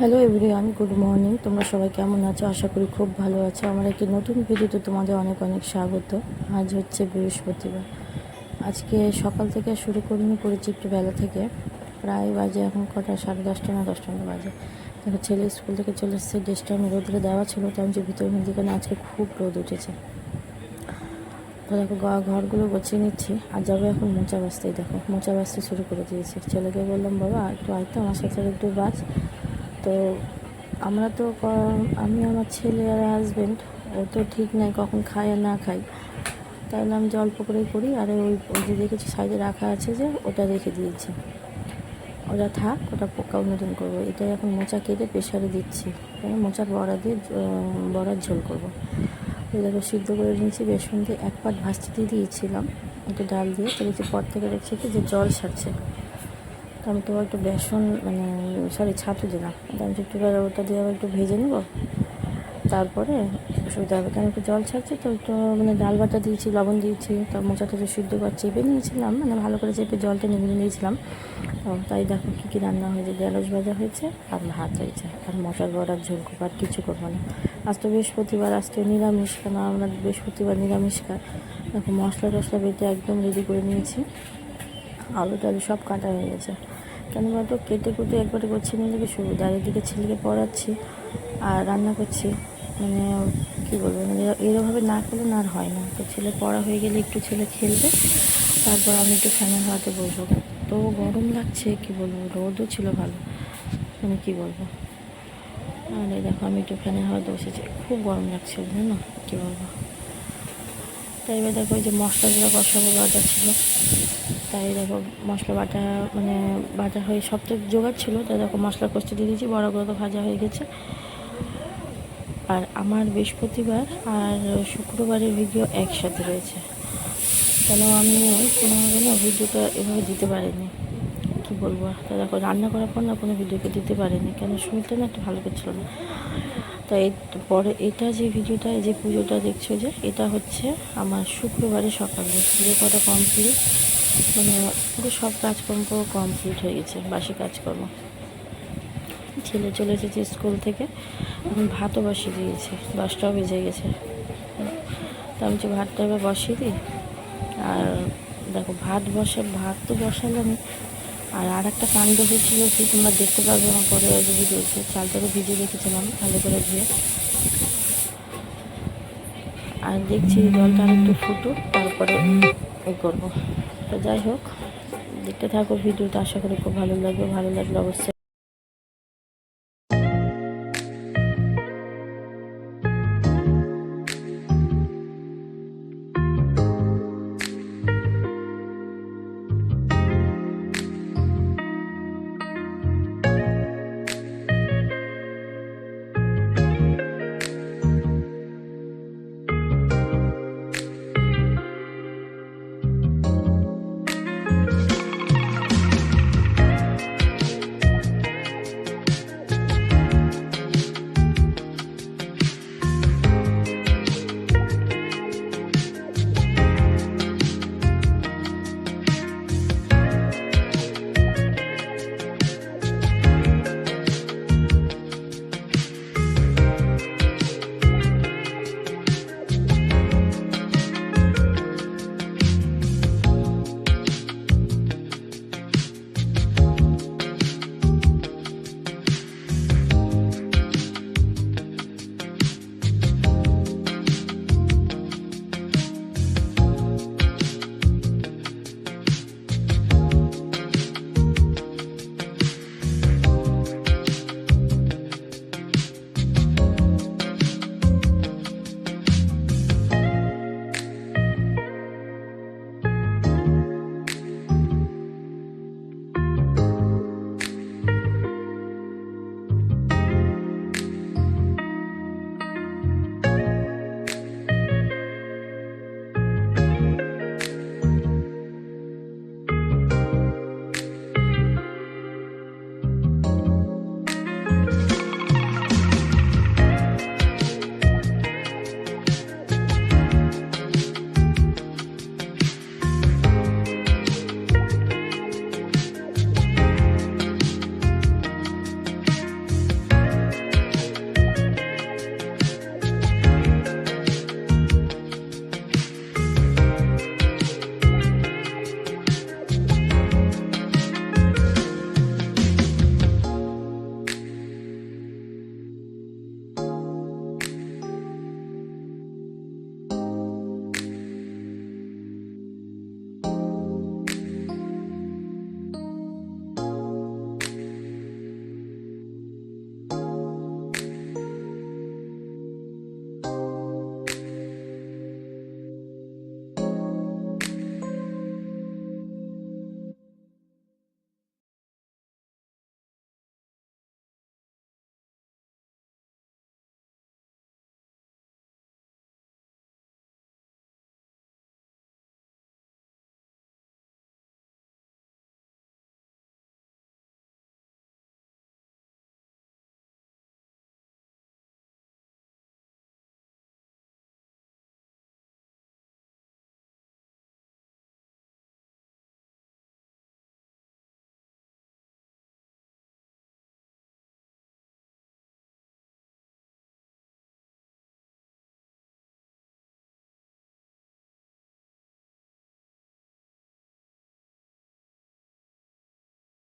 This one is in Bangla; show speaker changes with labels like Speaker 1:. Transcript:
Speaker 1: হ্যালো এভরিওয়ান গুড মর্নিং তোমরা সবাই কেমন আছো? আশা করি খুব ভালো আছো। আমার একটি নতুন ভিডিওতে তোমাদের অনেক অনেক স্বাগত। আজ হচ্ছে বৃহস্পতিবার। আজকে সকাল থেকে শুরু করিনি করেছি একটু বেলা থেকে। প্রায় বাজে এখন কটা? সাড়ে দশটা না দশটা মতো বাজে। দেখো, ছেলে স্কুল থেকে চলে এসেছে। ড্রেসটা আমি রোদরে দেওয়া ছিল তো আমি যে ভিতরে মধ্যে কারণ আজকে খুব রোদ উঠেছে। তো দেখো ঘরগুলো গোছিয়ে নিচ্ছি। আর যাব এখন মোচা বাঁচতেই দেখো, মোচা বাঁচতে শুরু করে দিয়েছি। ছেলেকে বললাম, বাবা, একটু আয়তো আমার সাথে একটু বাঁচ তো আমরা তো আমি, আমার ছেলে আর হাজব্যান্ড ও তো ঠিক নাই কখন খায় আর না খাই তাহলে আমি যে অল্প করেই করি, আর ওই ওই যে দেখেছি সাইডে রাখা আছে যে, ওটা রেখে দিয়েছি। ওটা থাক, ওটা পোকা উন্মোচন করব। এটাই এখন মোচা কেটে প্রেশারে দিচ্ছি। মোচার বড়া দিয়ে বড়ার ঝোল করব। দেখো, সিদ্ধ করে নিয়েছি বেসন দিয়ে। এক পাট ভাজতে দিয়ে দিয়েছিলাম, একটু ডাল দিয়ে। তো পর থেকে দেখছি যে জল তো আমি তো একটু বেসন মানে সরি ছাতু দিলাম। তো আমি একটু ওটা দিয়ে আবার একটু ভেজে নেব। তারপরে সুবিধা হবে, কারণ একটু জল ছাড়ছে তো একটু মানে ডাল বাটা দিয়েছি, লবণ দিয়েছি তার মোচাটা যে সিদ্ধ করে চেপে নিয়েছিলাম মানে ভালো করে চেপে জলটা নেমে নিয়েছিলাম। তো তাই দেখো কী কী রান্না হয়েছে ঢেঁড়স ভাজা হয়েছে আর ভাত হয়েছে, আর মশার বড়ার ঝোল করব আর কিছু করব না। আজ তো বৃহস্পতিবার আজ তো নিরামিষ, কেন আমরা বৃহস্পতিবার নিরামিষ খাই। দেখো মশলা টশলা বেটে একদম রেডি করে নিয়েছি। আলু টালু সব কাটা হয়ে গেছে। কেন বলতো? কেটে কুটে একবারে করছি দেখে সুবিধা আর এদিকে ছেলেকে পড়াচ্ছি আর রান্না করছি। মানে কী বলব? মানে এরকমভাবে না করলে না আর হয় না। তো ছেলে পড়া হয়ে গেলে একটু ছেলে খেলবে, তারপর আমি একটু ফ্যানের হাতে বসবো। তো গরম লাগছে, কী বলব? রোদও ছিল ভালো। মানে কী বলব? আর এই দেখো, আমি একটু ফ্যানের হাওয়াতে বসেছি। খুব গরম লাগছে জানো কী বলব? তাই এবার দেখো ওই যে মশলাগুলো কষাবো, বাটা ছিল। তাই দেখো মশলা বাটা মানে বাটা হয়ে সব তো জোগাড় ছিল, তাই দেখো মশলা কষতে দিয়ে দিয়েছি, বড়গুলো তো ভাজা হয়ে গেছে। আর আমার বৃহস্পতিবার আর শুক্রবারের ভিডিও একসাথে রয়েছে। কেন আমি কোনোভাবে না ভিডিওটা এভাবে দিতে পারিনি। কী বলব? তা দেখো রান্না করার পর না কোনো ভিডিওকে দিতে পারিনি। কেন শুনতে না একটু ভালো করছিল না। তাই পরে এটা যে ভিডিওটা যে পুজোটা দেখছ যে, এটা হচ্ছে আমার শুক্রবারে সকালে। পুজো কটা কমপ্লিট? মানে পুরো সব কাজকর্ম পুরো কমপ্লিট হয়ে গেছে, বাসি কাজকর্ম। ছেলে চলে এসেছে স্কুল থেকে ভাতও বসিয়ে দিয়েছে, দশটাও বেজে গেছে। তা আমি যে ভাতটা এবার বসিয়ে দিই, আর দেখো ভাত বসে, ভাত তো বসালামই। আর আর একটা কাণ্ড হয়েছিল কি তোমরা দেখতে পারবে আমার পরে ভিডিওতে চালটাকে ভিজে রেখেছিলাম, ভালো করে ধুয়ে। আর দেখছি জলটা আর একটু ফুটুক, তারপরে এ করব। তো যাই হোক দেখতে থাকো ভিডিওটা আশা করি খুব ভালো লাগবে ভালো লাগলে অবশ্যই